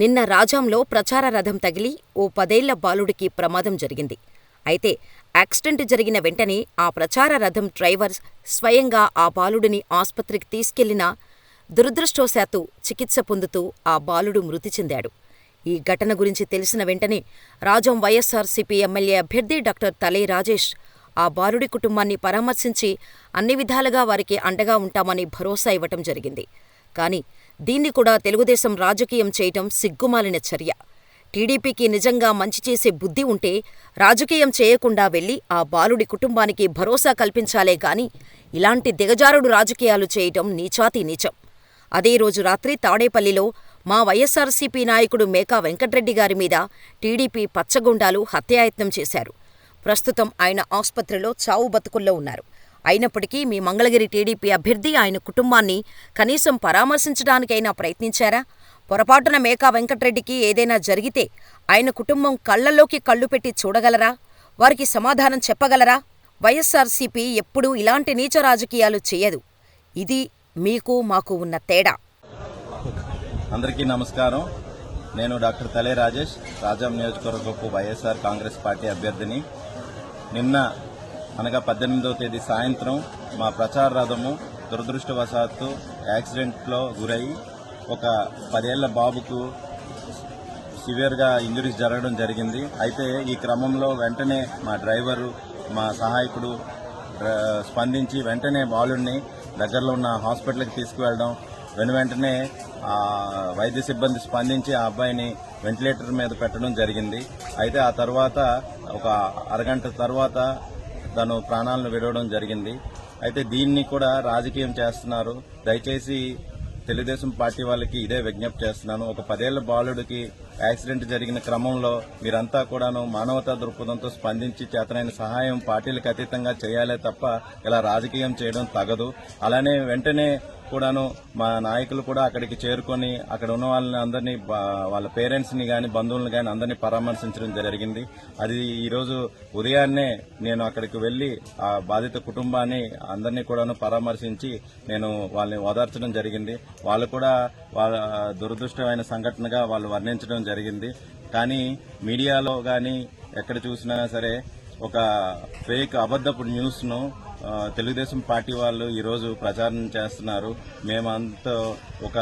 నిన్న రాజాంలో ప్రచార రథం తగిలి ఓ పదేళ్ళ బాలుడికి ప్రమాదం జరిగింది. అయితే యాక్సిడెంట్ జరిగిన వెంటనే ఆ ప్రచార రథం డ్రైవర్ స్వయంగా ఆ బాలుడిని ఆస్పత్రికి తీసుకెళ్ళినా దురదృష్టవశాత్తు చికిత్స పొందుతూ ఆ బాలుడు మృతి చెందాడు. ఈ ఘటన గురించి తెలిసిన వెంటనే రాజాం వైఎస్సార్సీపీ ఎమ్మెల్యే అభ్యర్థి డాక్టర్ తలే రాజేష్ ఆ బాలుడి కుటుంబాన్ని పరామర్శించి అన్ని విధాలుగా వారికి అండగా ఉంటామని భరోసా ఇవ్వటం జరిగింది. కానీ దీన్ని కూడా తెలుగుదేశం రాజకీయం చేయటం సిగ్గుమాలిన చర్య. టీడీపీకి నిజంగా మంచి చేసే బుద్ధి ఉంటే రాజకీయం చేయకుండా వెళ్ళి ఆ బాలుడి కుటుంబానికి భరోసా కల్పించాలే గాని ఇలాంటి దిగజారుడు రాజకీయాలు చేయటం నీచాతి నీచం. అదే రోజు రాత్రి తాడేపల్లిలో మా వైఎస్సార్సీపీ నాయకుడు మేకా వెంకట్రెడ్డి గారి మీద టీడీపీ పచ్చగుండాలు హత్యాయత్నం చేశారు. ప్రస్తుతం ఆయన ఆస్పత్రిలో చావు బతుకుల్లో ఉన్నారు. అయినప్పటికీ మీ మంగళగిరి టీడీపీ అభ్యర్థి ఆయన కుటుంబాన్ని కనీసం పరామర్శించడానికైనా ప్రయత్నించారా? పొరపాటున మేకా వెంకటరెడ్డికి ఏదైనా జరిగితే ఆయన కుటుంబం కళ్ళలోకి కళ్ళు పెట్టి చూడగలరా? వారికి సమాధానం చెప్పగలరా? వైఎస్ఆర్సీపీ ఎప్పుడూ ఇలాంటి నీచ రాజకీయాలు చేయదు ఇది మీకు మాకు ఉన్న తేడా. అందరికీ నమస్కారం నేను డాక్టర్ తలే రాజేష్ రాజాం నియోజకవర్గపు వైఎస్ఆర్ కాంగ్రెస్ పార్టీ అభ్యర్థిని నిన్న అనగా పద్దెనిమిదవ తేదీ సాయంత్రం మా ప్రచార రథము దురదృష్టవశాత్తు యాక్సిడెంట్లో గురై ఒక పదేళ్ళ బాబుకు సివియర్గా ఇంజురీస్ జరగడం జరిగింది. అయితే ఈ క్రమంలో వెంటనే మా డ్రైవరు మా సహాయకుడు స్పందించి వెంటనే బాలుడిని దగ్గరలో ఉన్న హాస్పిటల్కి తీసుకువెళ్ళడం. వెను వెంటనే వైద్య సిబ్బంది స్పందించి ఆ అబ్బాయిని వెంటిలేటర్ మీద పెట్టడం జరిగింది. అయితే ఆ తర్వాత ఒక అరగంట తర్వాత తను ప్రాణాలను విడవడం జరిగింది. అయితే దీన్ని కూడా రాజకీయం చేస్తున్నారు. దయచేసి తెలుగుదేశం పార్టీ వాళ్ళకి ఇదే విజ్ఞప్తి చేస్తున్నాను. ఒక పదేళ్ళ బాలుడికి యాక్సిడెంట్ జరిగిన క్రమంలో మీరంతా కూడాను మానవతా దృక్పథంతో స్పందించి చేతనైన సహాయం పార్టీలకు అతీతంగా చేయాలే తప్ప ఇలా రాజకీయం చేయడం తగదు. అలానే వెంటనే కూడాను మా నాయకులు కూడా అక్కడికి చేరుకొని అక్కడ ఉన్న వాళ్ళని అందరినీ బా- వాళ్ళ పేరెంట్స్ని గాని బంధువులను కానీ అందరినీ పరామర్శించడం జరిగింది. అది ఈరోజు ఉదయాన్నే నేను అక్కడికి వెళ్ళి ఆ బాధిత కుటుంబాన్ని అందరినీ కూడాను పరామర్శించి నేను వాళ్ళని ఓదార్చడం జరిగింది. వాళ్ళు కూడా వాళ్ళ దురదృష్టమైన సంఘటనగా వాళ్ళు వర్ణించడం జరిగింది. కానీ మీడియాలో గాని ఎక్కడ చూసినా సరే ఒక ఫేక్ అబద్ధపు న్యూస్ను తెలుగుదేశం పార్టీ వాళ్ళు ఈరోజు ప్రచారం చేస్తున్నారు. మేమంతా ఒక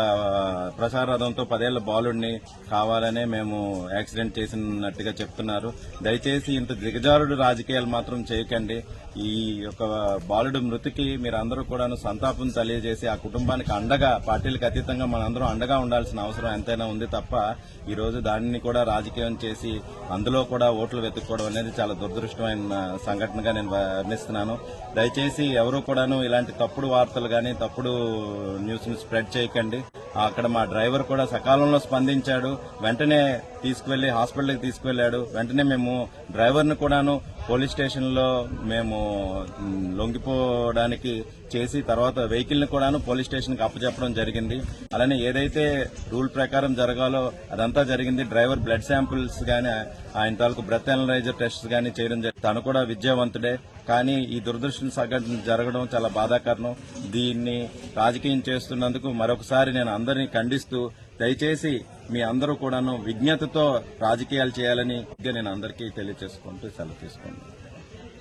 ప్రచార రథంతో పదేళ్ళ బాలుడిని కావాలనే మేము యాక్సిడెంట్ చేసినట్టుగా చెప్తున్నారు. దయచేసి ఇంత దిగజారుడు రాజకీయాలు మాత్రం చేయకండి. ఈ యొక్క బాలుడు మృతికి మీరందరూ కూడా సంతాపం తెలియజేసి ఆ కుటుంబానికి అండగా పార్టీలకు అతీతంగా మనందరం అండగా ఉండాల్సిన అవసరం ఎంతైనా ఉంది తప్ప ఈ రోజు దానిని కూడా రాజకీయం చేసి అందులో కూడా ఓట్లు వెతుక్కోవడం అనేది చాలా దురదృష్టమైన సంఘటనగా నేను వర్ణిస్తున్నాను. దయచేసి ఎవరు కూడాను ఇలాంటి తప్పుడు వార్తలు కానీ తప్పుడు న్యూస్ని స్ప్రెడ్ చేయకండి. అక్కడ మా డ్రైవర్ కూడా సకాలంలో స్పందించాడు. వెంటనే తీసుకువెళ్ళి హాస్పిటల్కి తీసుకువెళ్ళాడు వెంటనే మేము డ్రైవర్ను కూడాను పోలీస్ స్టేషన్లో మేము లొంగిపోవడానికి చేసి తర్వాత వెహికల్ని కూడాను పోలీస్ స్టేషన్కి అప్పచెప్పడం జరిగింది. అలానే ఏదైతే రూల్ ప్రకారం జరగాలో అదంతా జరిగింది. డ్రైవర్ బ్లడ్ శాంపిల్స్ కానీ ఆయన తాలూకు బ్రెత్ అనలైజర్ టెస్ట్ కానీ చేయడం జరిగింది. తను కూడా విద్యావంతుడే. కానీ ఈ దురదృష్టం సంఘటన జరగడం చాలా బాధాకరణం. దీన్ని రాజకీయం చేస్తున్నందుకు మరొకసారి నేను అందరినీ ఖండిస్తూ దయచేసి మీ అందరూ కూడాను విజ్ఞతతో రాజకీయాలు చేయాలని నేను అందరికీ తెలియజేసుకుంటూ సెలవు తీసుకుంటాను